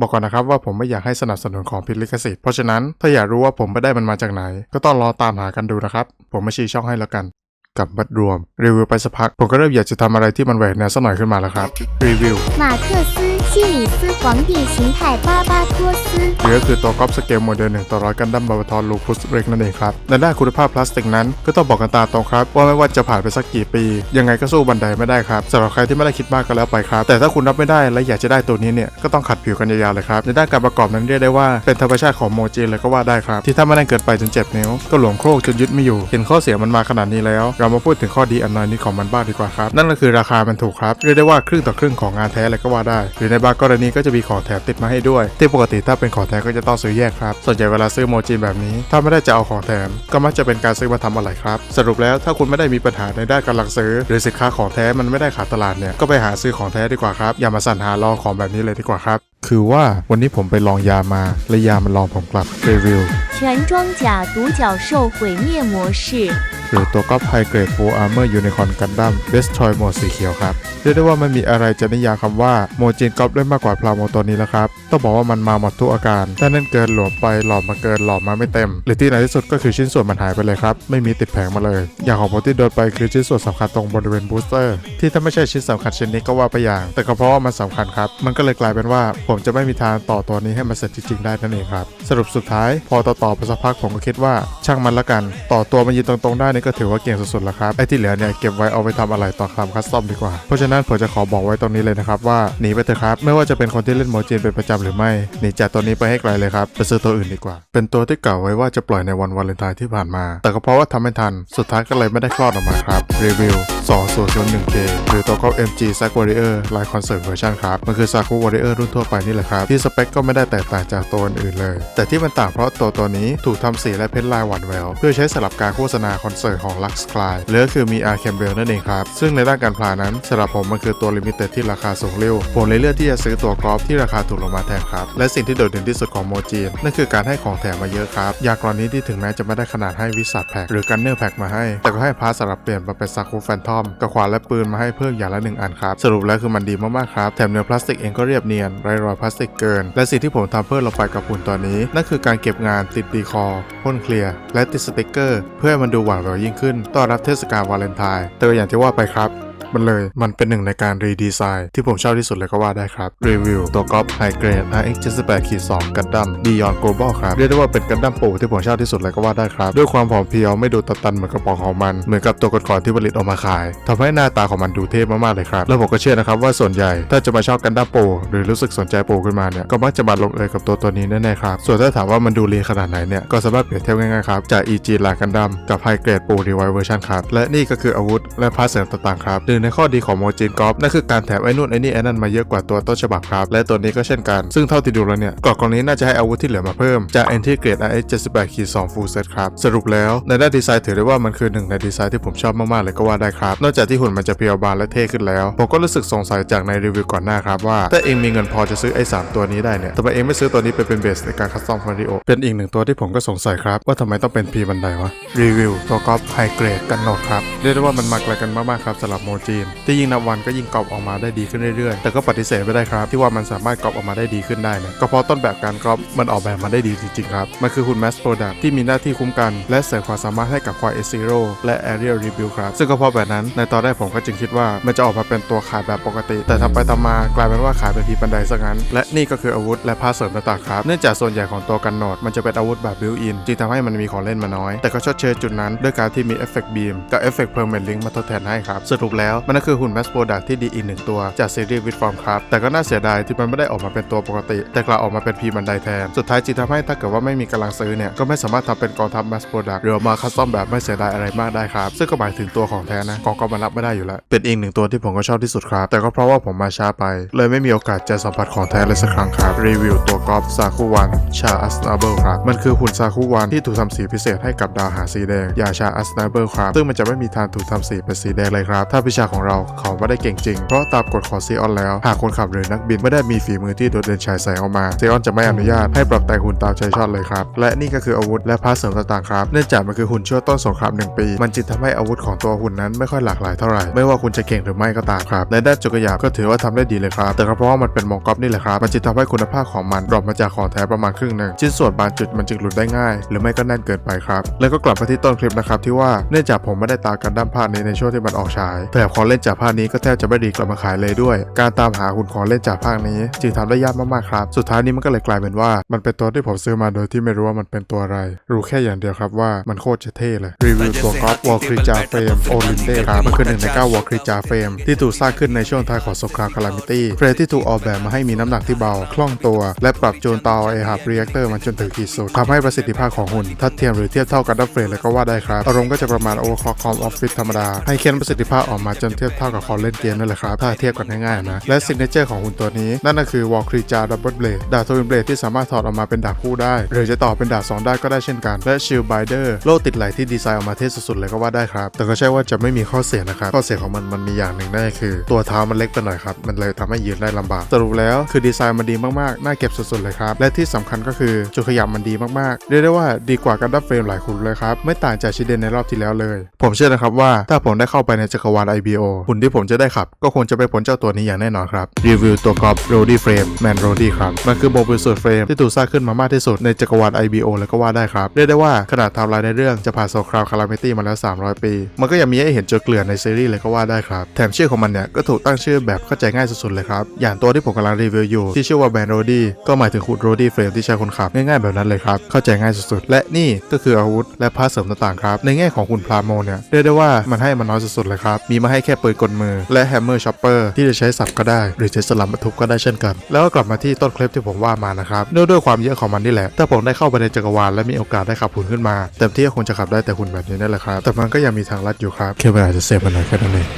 บอกก่อนนะครับว่าผมไม่อยากให้สนับสนุนของผิดลิขสิทธิ์เพราะฉะนั้นถ้าอยากรู้ว่าผมไปได้มันมาจากไหน ก็ต้องรอตามหากันดูนะครับ ผมไม่ชี้ช่องให้แล้วกัน กับบัตรรวม รีวิวไปสักพัก ผมก็เริ่มอยากจะทำอะไรที่มันแหวกแนวสักหน่อยขึ้นมาแล้วครับ รีวิวมาเคอร์ซื้อชิลิซื้อกวางดีชิงไถ่บ้าบ้าทั่วซื้อหรือก็คือตัวก๊อปสเกลโมเดลหนึ่งต่อร้อยกันดั้มบาบาทอนลูคุสเรกนั่นเองครับในด้านคุณภาพพลาสติกนั้นก็ต้องบอกกันตาตรงครับ ว่าไม่ว่าจะผ่านไปสักกี่ปี ยังไงก็สู้บันไดไม่ได้ครับสำหรับใครที่ไม่ได้คิดมากก็แล้วไปครับ แต่ถ้าคุณรับไม่ได้และอยากจะได้ตัวนี้เนี่ยก็ต้องขัดผิวกันยาวๆเลยครับในด้านการประกอบนั้นเรียกได้ว่าเป็นธรรมชาติของโมจิเลยก็ว่าได้ครับที่ถ้าไม่ได้เกิดไปจนเจ็บนิ้วก็หลวโครกจนยึดไม่อยู่เห็นข้อเสียมันมาขนาดนี้แล้วเรามาพูดถึงข้อดีอันน้อยนิดของมันบ้างดีกว่าครับนั่นก็คือราคามันถูกครับเรียกได้ว่าครึ่งต่อครึ่งของงานแท้เลยก็ว่าได้ หรือในบางกรณีก็จะมีของแถมติดมาให้ด้วย ที่ปกติถ้าเป็นของแถมก็จะต้องซื้อแยกครับ ส่วนใหญ่เวลาซื้อโมจิแบบนี้ ถ้าไม่ได้จะเอาของแถม ก็มักจะเป็นการซื้อมาทำอะไรครับ สรุปแล้วถ้าคุณไม่ได้มีปัญหาในด้านกำลังซื้อ หรือสินค้าของแท้มันไม่ได้ขาดตลาดเนี่ย ก็ไปหาซื้อของแท้ดีกว่าครับ อย่ามาสั่นหาลองของแบบนี้เลยดีกว่าครับ คือว่าวันนี้ผมไปลองยามา และยามันลองผมกลับรีวิว 全装甲独角兽毁灭模式， หรือตัวก๊อปไฮเกรด Full Armor Unicorn Gundam Destroy โหมดสีเขียวครับ เรียกได้ว่าไม่มีอะไรจะนิยามคำว่าโมจินก๊อปได้มากกว่าพลาโมตัวนี้แล้วครับ ต้องบอกว่ามันมาหมดทุกอาการถ้านั่นเกินหลวมไปหลอมมาเกินหลอมมาไม่เต็ม หรือที่ไหนที่สุดก็คือชิ้นส่วนมันหายไปเลยครับ ไม่มีติดแผงมาเลย อย่างของผมที่โดนไปคือชิ้นส่วนสำคัญตรงบริเวณบูสเตอร์ ที่ถ้าไม่ใช่ชิ้นสำคัญชิ้นนี้ก็ว่าไปอย่าง แต่ก็เพราะว่ามันสำคัญครับ มันก็เลยกลายเป็นว่าผมจะไม่มีทางต่อตัวนี้ให้มันเสร็จจริงๆได้นั่นเองครับ สรุปสุดท้าย พอต่อต่อไปสักพักผมก็คิดว่าช่างมันละกัน ต่อตัวมันยืนตรงๆได้นก็ถือว่าเก่งสุดๆแล้วครับไอ้ที่เหลือเนี่ยเก็บไว้เอาไปทำอะไรต่อครับคัสตอมดีกว่า เพราะฉะนั้นผมจะขอบอกไว้ตรงนี้เลยนะครับว่าหนีไปเถอะครับไม่ว่าจะเป็นคนที่เล่นโมจินเป็นประจำหรือไม่หนีจากตัวนี้ไปให้ไกลเลยครับไปซื้อตัวอื่นดีกว่า เป็นตัวที่เก่าไว้ว่าจะปล่อยในวันวาเลนไทน์ที่ผ่านมา แต่ก็เพราะว่าทำไม่ทันสุดท้ายก็เลยไม่ได้คลอดออกมาครับ รีวิว 2001K หรือตัวก๊อป MG Zack Warrior Live Concert Version ครับ มันคือ Saku Warrior รุ่นทั่วไปนี่แหละครับ ที่สเปคก็ไม่ได้แตกต่างจากตัวอื่นเลย แต่ที่มันต่างเพราะตัวตัวนี้ถูกทำสีและเพ้นลายหวานแวว เพื่อใช้สำหรับการโฆษณาคอนเสิร์ตของ Lux Cly หรือกคือมี R Campbell นั่นเองครับ ซึ่งในด้านการพลานั้นสำหรับผมมันคือตัวลิมิเต็ดที่ราคาสูงเร็วผมเลยเลือกที่จะซื้อตัวกอล์ฟที่ราคาถูกลงมาแทนครับและสิ่งที่โดดเด่นที่สุดของโมจีนนั่นคือการให้ของแถมมาเยอะครับอย่างกรณีที่ถึงแม้จะไม่ได้ขนาดให้วิสัทแพ็กหรือกันเนอร์แพ็กมาให้ แต่ก็ให้พาสำหรับเปลี่ยนมาเป็นซาคูแฟนทอมกับขวานและปืนมาให้เพิ่มอย่างละหนึ่งอันครับ สรุปแล้วคือมันดีมากๆครับแถมเนื้อพลาสติกเองก็เรียบเนียนไร้รอยพลาสติกเกิน และสิ่งที่ผมทำเพิ่มลงไปกับหุ่นตัวนี้ นั่นคือการเก็บงานติดดีคอพ่นเคลียร์และติดสติกเกอร์ เพื่อให้มันดูหวานแหววยิ่งขึ้นต้อนรับเทศกาลวาเลนไทน์แต่อย่างที่ว่าไปครับ มันเลยมันเป็นหนึ่งในการรีดีไซน์ที่ผมชอบที่สุดเลยก็ว่าได้ครับ รีวิวตัวก๊อปไฮเกรด RX78.2 กันดั้ม Beyond Global ครับ เรียกได้ว่าเป็นกันดั้มปู่ที่ผมชอบที่สุดเลยก็ว่าได้ครับ ด้วยความผอมเพรียวไม่ดูตันเหมือนกระป๋องของมัน เหมือนกับตัวก่อนที่ผลิตออกมาขายทำให้หน้าตาของมันดูเท่มากๆเลยครับ แล้วผมก็เชื่อนะครับว่าส่วนใหญ่ถ้าจะมาชอบกันดั้มปู่หรือรู้สึกสนใจปู่ขึ้นมาเนี่ยก็มักจะมาลงเอยกับตัวตัวนี้แน่ๆครับส่วนถ้าถามว่ามันดูเรียขนาดไหนเนี่ยก็สามารถเปรียบเทียบง่ายๆครับจาก EG ลากันดั้มกับไฮเกรดปู่รีไวเวอร์ชันครับและนี่ก็คืออาวุธและพาร์ทเสริมต่างๆครับหนึ่งในข้อดีของโมจินกอล์ฟนั่นคือการแถมไอ้นู่นไอ้นี่ไอ้นั่นมาเยอะกว่าตัวต้นฉบับครับ และตัวนี้ก็เช่นกัน ซึ่งเท่าที่ดูแล้วเนี่ยกล่องกล่องนี้น่าจะให้อาวุธที่เหลือมาเพิ่มจาก Anti Grade RX 78ขี2 Full Set ครับ สรุปแล้วในด้านดีไซน์ถือได้ว่ามันคือหนึ่งในดีไซน์ที่ผมชอบมากๆเลยก็ว่าได้ครับ นอกจากที่หุ่นมันจะเพียวบางและเท่ขึ้นแล้ว ผมก็รู้สึกสงสัยจากในรีวิวก่อนหน้าครับว่าถ้าเองมีเงินพอจะซื้อไอ้สามตัวนี้ได้เนี่ยทำไมเองไม่ซื้อตัวนี้ไปเป็นเบสในการคัสตอมคาริโอเป็นอีกหนึ่งตัวที่ผมก็สงสัยครับ ว่าทำไมต้องเป็นพีบันไดวะรีวิวตัวกอล์ฟไฮเกรดกันโนดครับเรียกได้ว่ามันมาไกลกันมากๆครับสำหรับโมจีน ที่ยิ่งนับวันก็ยิ่งกรอบออกมาได้ดีขึ้นเรื่อยๆ แต่ก็ปฏิเสธไม่ได้ครับ ที่ว่ามันสามารถกรอบออกมาได้ดีขึ้นได้เนี่ยก็เพราะต้นแบบการกรอบมันออกแบบมาได้ดีจริงๆครับ มันคือหุ่น Mass Product ที่มีหน้าที่คุ้มกัน และเสริมความสามารถให้กับควาย S Zero และ Aerial Rebuild ครับ ซึ่งก็เพราะแบบนั้น ในตอนแรกผมก็จึงคิดว่ามันจะออกมาเป็นตัวขายแบบปกติ แต่ทำไปทำมากลายเป็นว่าขายเป็นพีบันไดซะงั้น และนี่ก็คืออาวุธและพาเสริมต่างๆครับ เนื่องจากส่วนใหญ่ของตัวกันโนดมันจะเป็นอาวุธแบบ built in จึงทำให้มันมีของเล่นมาน้อย แต่ก็ชดเชยจุดนั้นด้วยการที่มี Effect Beam กับ Effect Permanent Link มาทดแทนให้ครับสรุปแล้วมันก็คือหุ่น Mass Product ที่ดีอีกหนึ่งตัวจากซีรีส์ With Form ครับแต่ก็น่าเสียดายที่มันไม่ได้ออกมาเป็นตัวปกติ แต่กลับออกมาเป็นพีบันไดแทน สุดท้ายจึงทำให้ถ้าเกิดว่าไม่มีกำลังซื้อเนี่ยก็ไม่สามารถทำเป็นกองทัพ Mass Product หรือมาคัสตอมแบบไม่เสียดายอะไรมากได้ครับซึ่งก็หมายถึงตัวของแท้นะกองก็มารับไม่ได้อยู่แล้วเป็นอีกหนึ่งตัวที่ผมก็ชอบที่สุดครับ แต่ก็เพราะว่าผมมาช้าไป เลยไม่มีโอกาสจะสัมผัสของแท้เลยสักครั้งครับรีวิวตัวกอล์ฟซาคุวันชาอัสนาเบิลครับมันคือหุ่นซาคุวันที่ถูกทำสีพิเศษให้กับดาวหาสีแดงยาชาอัสนาเบิลครับซึ่งมันจะไม่มีทางถูกทำสีเป็นสีแดงเลยครับถ้าพิชาของเราเขาไม่ได้เก่งจริง เพราะตามกฎของซีออนแล้ว หากคนขับหรือนักบินไม่ได้มีฝีมือที่โดดเด่นฉายแสงออกมาซีออนจะไม่อนุญาตให้ปรับแต่งหุ่นตามใจชอบเลยครับ และนี่ก็คืออาวุธและพาร์ทเสริมต่างๆครับ เนื่องจากมันคือหุ่นช่วยต้นสงครามหนึ่งปี มันจึงทำให้อาวุธของตัวหุ่นนั้นไม่ค่อยหลากหลายเท่าไหร่ ไม่ว่าคุณจะเก่งหรือไม่ก็ตามครับ ในด้านจุกหยาบก็ถือว่าทำได้ดีเลยครับ แต่ก็เพราะว่ามันเป็นมองก๊อปนี่แหละครับ มันจึงทำให้คุณภาพของมันดรอปมาจากของแท้ประมาณครึ่งหนึ่งชิ้นส่วนบางจุดมันจึงหลุดได้ง่าย หรือไม่ก็แน่นเกินไปครับ แล้วก็กลับมาที่ต้นคลิปนะครับที่ว่าเนื่องจากผมไม่ได้ตามกันดั้มภาคนี้ในช่วงที่มันออกฉายแถมของเล่นจากภาคนี้ก็แทบจะไม่ดีกลับมาขายเลยด้วย การตามหาหุ่นของเล่นจากภาคนี้จึงทำได้ยากมากๆครับ สุดท้ายนี้มันก็เลยกลายเป็นว่า มันเป็นตัวที่ผมซื้อมาโดยที่ไม่รู้ว่ามันเป็นตัวอะไร รู้แค่อย่างเดียวครับว่ามันโคตรจะเท่เลย รีวิวตัวกอล์ฟวอลคริจาเฟรมโอลินเดครับมันคือหนึ่งในเก้าวอลคริจาเฟรมที่ถูกสร้างขึ้นในช่วงท้ายของสงครามคาลามิตี้เฟรมที่ถูกออกแบบมาให้มีน้ำหนักที่เบาคล่องตัว และปรับจูนเตาไอฮับเรีแอคเตอร์มันจนถึงขีดสุดทำให้ประสิทธิภาพของหุ่นทัดเทียมหรือเทียบเท่ากับดับเฟรมเลยก็ว่าได้ครับอารมณ์ก็จะประมาณโอเวอร์คอกคอมออฟฟิศธรรมดาให้เค้นประสิทธิภาพออกมาจนเทียบเท่ากับคอมเล่นเกมนั่นแหละครับ ถ้าเทียบกันง่ายๆนะ และซิกเนเจอร์ของหุ่นตัวนี้ นั่นก็คือวอลครีจาดับเบิลเบลดดาบทวินเบลดที่สามารถถอดออกมาเป็นดาบคู่ได้ หรือจะต่อเป็นดาบสองได้ก็ได้เช่นกัน และชิลไบเดอร์โล่ติดไหลที่ดีไซน์ออกมาเท่สุดๆเลยก็ว่าได้ครับ แต่ก็ใช่ว่าจะไม่มีข้อเสียนะครับ ข้อเสียของมันมันมีอย่างหนึ่งนั่นก็คือ ตัวเท้ามันเล็กไปหน่อยครับ มันเลยทำให้ยืนได้ลำบาก สรุปแล้วคือดีไซน์มันดีมากๆ น่าเก็บสุดๆเลยครับ และที่สำคัญก็คือจุดขยับมันดีมากๆ เรียกได้ว่าดีกว่ากันดับเฟรมหลายคุณเลยครับ ไม่ต่างจากชิเดนในรอบที่แล้วเลย ผมเชื่อนะครับว่าถ้าผมได้เข้าไปในจักรวาล IBO หุ่นที่ผมจะได้ขับ ก็คงจะไปพ้นเจ้าตัวนี้อย่างแน่นอนครับ รีวิวตัวกอล์ฟโรดี้เฟรมแมนโรดี้ครับ มันคือโมบิลสูตรเฟรมที่ถูกสร้างขึ้นมามากที่สุดในจักรวาล IBO เลยก็ว่าได้ครับ เรียกได้ว่าขนาดทำลายในเรื่องจะผ่านโซคราวคาราเมตี้มาแล้ว 300 ปี มันก็ยังมีให้เห็นจุดเกลื่อนในซีรีส์เลยก็ว่าได้ครับ แถมชื่อของมันเนี่ยก็ถูกตั้งชื่อแบบเข้าใจง่ายสุดๆเลยครับ อย่างตัวที่ผมกำลังรีวิวอยู่ที่ชื่อว่าแบนโรดี้ก็หมายถึงขุดโรดี้เฟรมที่ใช้คนขับง่ายๆแบบนั้นเลยครับเข้าใจง่ายสุดๆ และนี่ก็คืออาวุธและพาร์ทเสริมต่างๆครับในแง่ของคุณพลาโมเนี่ยเรียกได้ว่ามันให้มันน้อยสุดๆเลยครับมีมาให้แค่ปืนกลมือ และแฮมเมอร์ช็อปเปอร์ที่จะใช้สับก็ได้ หรือจะสลับบรรทุกก็ได้เช่นกัน แล้วก็กลับมาที่ต้นคลิปที่ผมว่ามานะครับเนื่องด้วยความเยอะของมันนี่แหละถ้าผมได้เข้าไปในจักรวาลและมีโอกาสได้ขับหุ่นขึ้นมาเต็มที่ก็คงจะขับได้แต่หุ่นแบบนี้นั่นแหละครับแต่มันก็ยังมีทางลัดอยู่ครับแค่เวลาจะเซฟมันหน่อยแค่นั้นเอง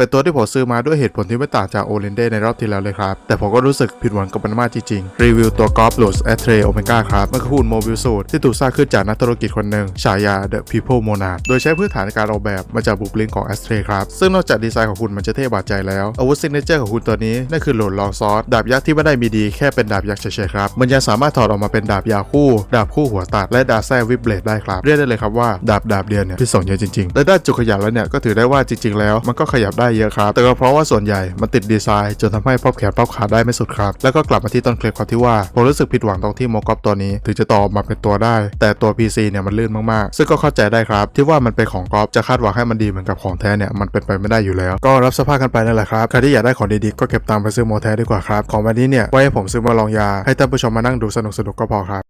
เป็นตัวที่ผมซื้อมาด้วยเหตุผลที่ไม่ต่างจากโอเลนเดในรอบที่แล้วเลยครับ แต่ผมก็รู้สึกผิดหวังกับมันมากจริงๆ รีวิวตัวกอล์ฟโหลดแอตเทรโอเมก้าครับมันคือหุ่นโมบิลสูตรที่ถูกสร้างขึ้นจากนักธุรกิจคนหนึ่งฉายา The People Monarch โดยใช้พื้นฐานในการออกแบบมาจากบุคลิกของแอสเทรครับ ซึ่งนอกจากดีไซน์ของหุ่นมันจะเท่บาดใจแล้วอาวุธซิกเนเจอร์ของหุ่นตัวนี้นั่นคือโหลดลองซอสดาบยักษ์ที่ไม่ได้มีดีแค่เป็นดาบยักษ์เฉยๆครับมันยังสามารถถอดออกมาเป็นดาบยาวคู่ ดาบคู่หัวตัดและดาบแท้วิบเบลดได้ครับเรียกได้เลยครับว่าดาบดาบเดียวเนี่ยที่ส่งเยอะจริงๆและด้านจุดขยับแล้วเนี่ยก็ถือได้ว่าจริงๆแล้วมันก็ขยับได้เยอะครับ แต่ก็เพราะว่าส่วนใหญ่มันติดดีไซน์จนทำให้พับแขนพับขาได้ไม่สุดครับ แล้วก็กลับมาที่ต้นคลิปครับที่ว่าผมรู้สึกผิดหวังตรงที่โมกอบตัวนี้ ถึงจะต่อมาเป็นตัวได้ แต่ตัว PC เนี่ยมันลื่นมากๆ ซึ่งก็เข้าใจได้ครับ ที่ว่ามันเป็นของกอบจะคาดหวังให้มันดีเหมือนกับของแท้เนี่ยมันเป็นไปไม่ได้อยู่แล้ว ก็รับสภาพกันไปนั่นแหละครับใครที่อยากได้ของดีๆก็เก็บตามไปซื้อโมแท้ดีกว่าครับของวันนี้เนี่ยไว้ให้ผมซื้อมาลองยาให้ท่านผู้ชมมานั่งดูสนุกๆก็พอครับ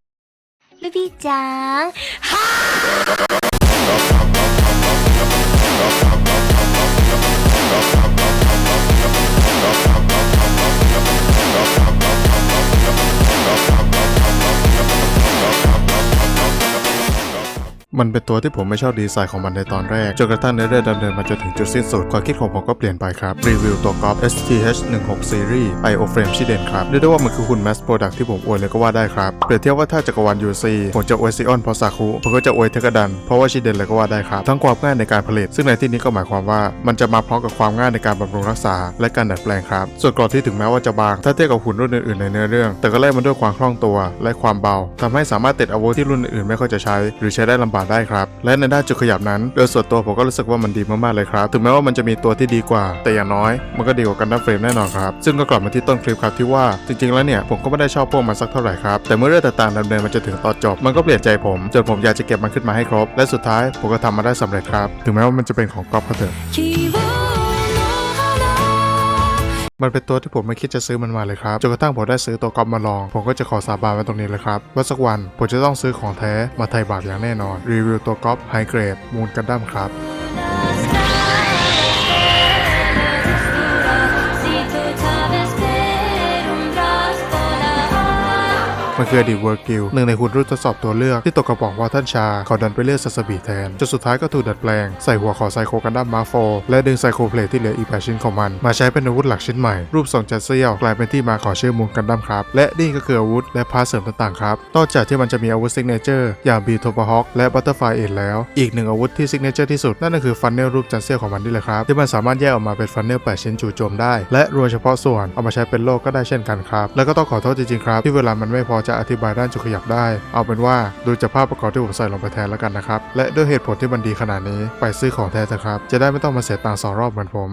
ลูบี้จัง มันเป็นตัวที่ผมไม่ชอบดีไซน์ของมันในตอนแรกจนกระทั่งในเรื่องดำเนินมาจนถึงจุดสิ้นสุด ความคิดของผมก็เปลี่ยนไปครับ รีวิวตัวกอล์ฟ STH 1 6 Series IO Frame ชิเดนครับเรียกได้ว่ามันคือหุ่น Mass Product ที่ผมอวยเลยก็ว่าได้ครับ เปรียบเทียบว่าถ้าจักรวาล UC ผมจะอวยซีออนเพราะซาคุผมก็จะอวยเทกดัน เพราะว่าชิเดนเลยก็ว่าได้ครับ ทั้งความง่ายในการผลิต ซึ่งในที่นี้ก็หมายความว่ามันจะมาพร้อมกับความง่ายในการบำรุงรักษา และการดัดแปลงครับ ส่วนกรอบที่ถึงแม้ว่าจะบางถ้าเทียบกับหุ่นรุ่นอื่นๆในเนื้อเรื่อง แต่ก็แลกมาด้วยความคล่องตัว และความเบาทำให้สามารถติดอาวุธที่รุ่นอื่นๆไม่ค่อยจะใช้ หรือใช้ได้ลำบากาได้ครับ และในด้านจุดขยับนั้น โดยส่วนตัวผมก็รู้สึกว่ามันดีมากๆเลยครับ ถึงแม้ว่ามันจะมีตัวที่ดีกว่า แต่อย่างน้อย มันก็ดีกว่ากันดั้มเฟรมแน่นอนครับ ซึ่งก็กลับมาที่ต้นคลิปครับที่ว่า จริงๆ แล้วเนี่ยผมก็ไม่ได้ชอบพวกมันสักเท่าไหร่ครับ แต่เมื่อเรื่องต่างๆดำเนินมันจะถึงตอนจบ มันก็เปลี่ยนใจผม จนผมอยากจะเก็บมันขึ้นมาให้ครบ และสุดท้ายผมก็ทำมาได้สำเร็จครับ ถึงแม้ว่ามันจะเป็นของก๊อฟก็เถอะ มันเป็นตัวที่ผมไม่คิดจะซื้อมันมาเลยครับจนกระทั่งผมได้ซื้อตัวก๊อฟมาลอง ผมก็จะขอสาบานไว้ตรงนี้เลยครับว่าสักวันผมจะต้องซื้อของแท้มาไทยบาทอย่างแน่นอน รีวิวตัวก๊อฟไฮเกรดมูลกันดั้มครับ มันคืออดีตเวิร์กิลหนึ่งในหุ่นรุ่นทดสอบตัวเลือกที่ตกกระป๋องว่าท่านชาเขาดันไปเลือกซาสบีแทนจนสุดท้ายก็ถูกดัดแปลง ใส่หัวของไซโคกันดั้มมาโฟและดึงไซโคเพลทที่เหลืออีกแปดชิ้นของมัน มาใช้เป็นอาวุธหลักชิ้นใหม่ รูปทรงจัดเซี่ยวกลายเป็นที่มาของชื่อมูลกันดั้มครับ และนี่ก็คืออาวุธและพาร์ทเสริมต่างๆครับนอกจากที่มันจะมีอาวุธซิกเนเจอร์อย่างบีโทปฮอกและบัตเตอร์ไฟเอ็นแล้ว อีกหนึ่งอาวุธที่ซิกเนเจอร์ที่สุดนั่นก็คือฟันเนลรูปจันเซี่ยวของมันนี่แหละครับที่มันสามารถแยกออกมาเป็นฟันเนล8ชิ้นจู่โจมได้และรวมเฉพาะส่วนเอามาใช้เป็นโล่ก็ได้เช่นกันครับแล้วก็ต้องขอโทษจริงๆครับที่เวลามันไม่พอจะอธิบายด้านจุดขยับได้ เอาเป็นว่าดูจากภาพประกอบที่ผมใส่ลงไปแทนแล้วกันนะครับ และด้วยเหตุผลที่มันดีขนาดนี้ไปซื้อของแท้เถอะครับ จะได้ไม่ต้องมาเสียตังค์สองรอบเหมือนผม